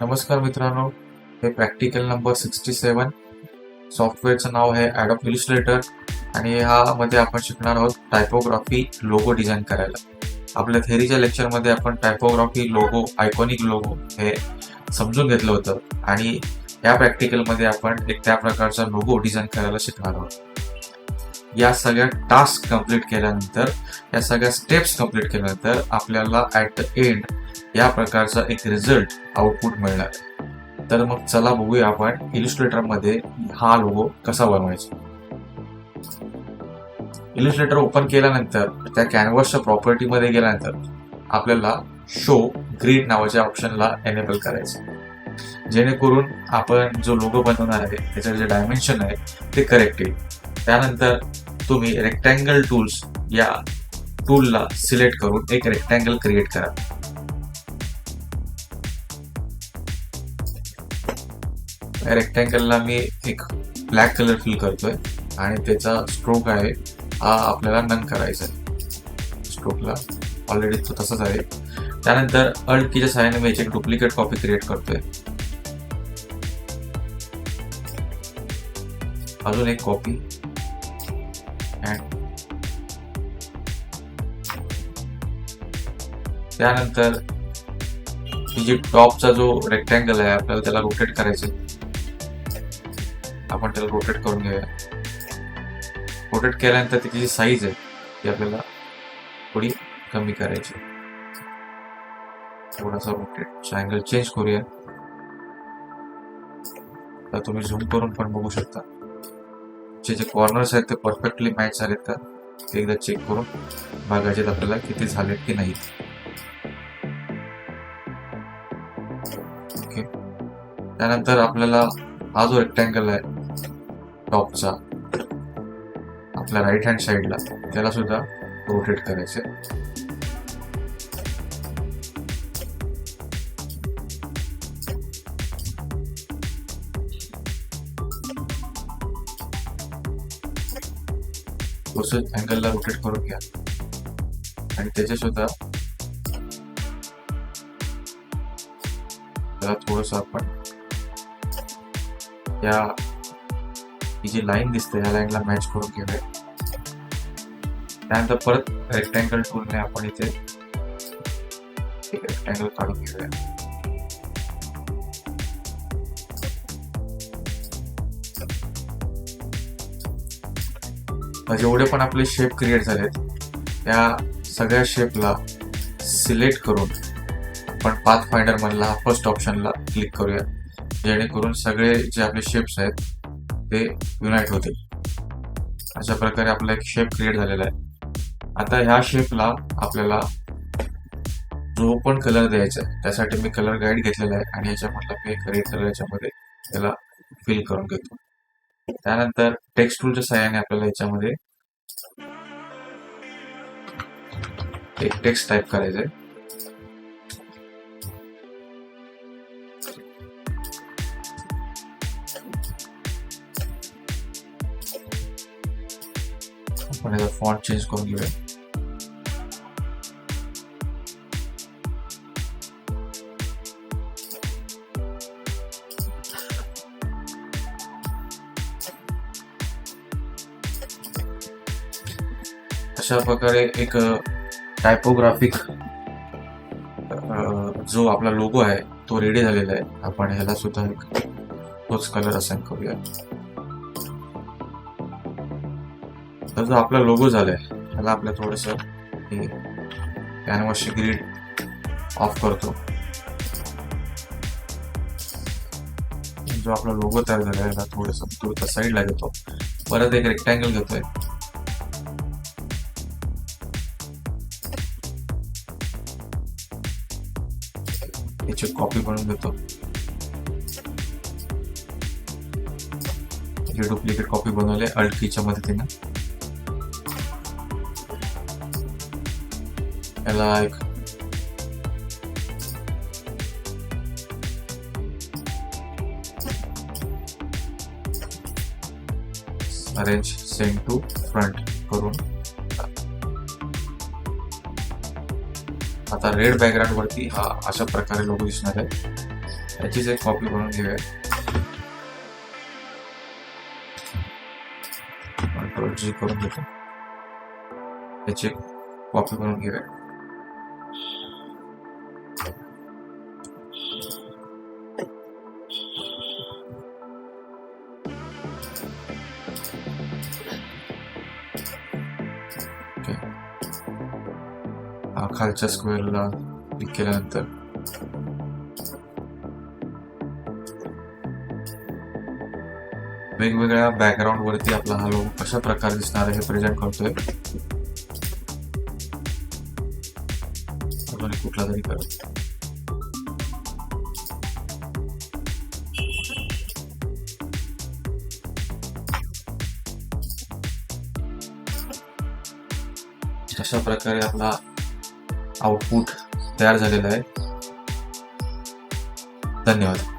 नमस्कार मित्रांनो हे प्रॅक्टिकल नंबर सिक्स्टी सेवन सॉफ्टवेअरचं नाव आहे ॲडॉप इलिस्ट्रेटर आणि ह्यामध्ये आपण शिकणार आहोत टायपोग्राफी लोगो डिझाईन करायला. आपल्या थेरीच्या लेक्चरमध्ये आपण टायपोग्राफी लोगो आयकॉनिक लोगो हे समजून घेतलं होतं आणि या प्रॅक्टिकलमध्ये आपण एक त्या प्रकारचा लोगो डिझाईन करायला शिकणार आहोत. या सगळ्या टास्क कंप्लीट केल्यानंतर या सगळ्या स्टेप्स कंप्लीट केल्यानंतर आपल्याला ॲट द एंड या प्रकारचा एक रिझल्ट आउटपुट मिळणार. आहे. तर मग चला बघूया आपण इलिस्ट्रेटरमध्ये हा लोगो कसा बनवायचा. इलिस्ट्रेटर ओपन केल्यानंतर त्या कॅनव्हासच्या प्रॉपर्टी मध्ये गेल्यानंतर आपल्याला शो ग्रीड नावाच्या ऑप्शनला एनेबल करायचं. जेणेकरून आपण जो लोगो बनवणार आहे त्याचं जे डायमेन्शन आहे ते करेक्ट येईल. त्यानंतर तुम्ही रेक्टँगल टूल्स या टूलला सिलेक्ट करून एक रेक्टँगल क्रिएट करा. रेक्टँगलला मी एक ब्लॅक कलर फिल करतोय. आणि त्याचा स्ट्रोक आहे. हा आपल्याला नन करायचा आहे. स्ट्रोकला ऑलरेडी तो तसाच आहे. त्यानंतर अल्ट कीच्या मी याची एक डुप्लिकेट कॉपी क्रिएट करतोय. अजून एक कॉपी त्यानंतर जी टॉपचा जो रेक्टँगल आहे, आपल्याला त्याला रोटेट करायचं. आपण त्याला रोटेट करून घेऊया. रोटेट केल्यानंतर त्याची जी साईज आहे ती आपल्याला थोडी कमी करायची थोडासा रोटेट अँगल चेंज करूया. तर तुम्ही झूम करून पण बघू शकता. जे जे कॉर्नर्स आहेत ते परफेक्टली मॅच झालेत का ते एकदा चेक करून बघायचे आपल्याला किती झालेत की नाही. ओके त्यानंतर आपल्याला हा जो रेक्टँगल आहे टॉपचा. आपल्या राईट हँड साईडला त्याला सुद्धा रोटेट करायचे अँगलला रोटेट करून घ्या. आणि त्याचे सुद्धा त्याला थोडस आपण या ही जी लाईन दिसते या लाईनला मॅच करून घेऊया. त्यानंतर परत रेक्टँगल टूलने आपण इथे एक रेक्टँगल काढून घेऊया. जेवढे पण आपले शेप क्रिएट झालेत त्या सगळ्या शेपला सिलेक्ट करून आपण पाथ फायंडर मधला फर्स्ट ऑप्शनला क्लिक करूया. जेणेकरून सगळे जे आपले शेप्स आहेत ते युनाईट होतील अशा प्रकारे आपला एक शेप क्रिएट झालेला आहे. आता ह्या शेपला आपल्याला जो पण कलर द्यायचा आहे त्यासाठी मी कलर गाईड घेतलेला आहे आणि याच्यामधला मी एक रेड कलर याच्यामध्ये त्याला फिल करून घेतो. त्यानंतर टेक्स्ट टूलच्या सहाय्याने आपल्याला याच्यामध्ये एक टेक्स्ट टाईप करायचं आहे आपण याचा फॉन्ट चेंज करून घेऊया अशा प्रकारे एक टायपोग्राफिक जो आपला लोगो आहे तो रेडी झालेला आहे. आपण ह्याला सुद्धा एक तोच कलर असाइन करूया तर जो आपला लोगो झालाय त्याला आपल्या थोडस कॅनव्हासची ग्रीड ऑफ करतो. जो आपला लोगो तयार झाला आहे त्याला थोडस दूरच्या साईडला घेतो. परत एक रेक्टँगल घेतोय. याची कॉपी बनवून घेतो. डुप्लिकेट कॉपी बनवले अल्टीच्या मदतीनं मदतीने. एक अरेंज सेंड टू फ्रंट करून आता रेड बॅकग्राऊंड वरती हा अशा प्रकारे लोगो दिसणार आहे. याचीच एक कॉपी बनवून घेऊया. कंट्रोल जी करून घेतो. याची कॉपी बनवून घेऊया. खालच्या स्क्वेअरला क्लिक केल्यानंतर वेगवेगळ्या बॅकग्राऊंड वरती आपला हा लोगो कशा प्रकारे दिसणार आहे हे प्रेझेंट करतोय कुठला तरी करत अशा प्रकारे आपला आउटपुट तयार झालेला आहे. धन्यवाद.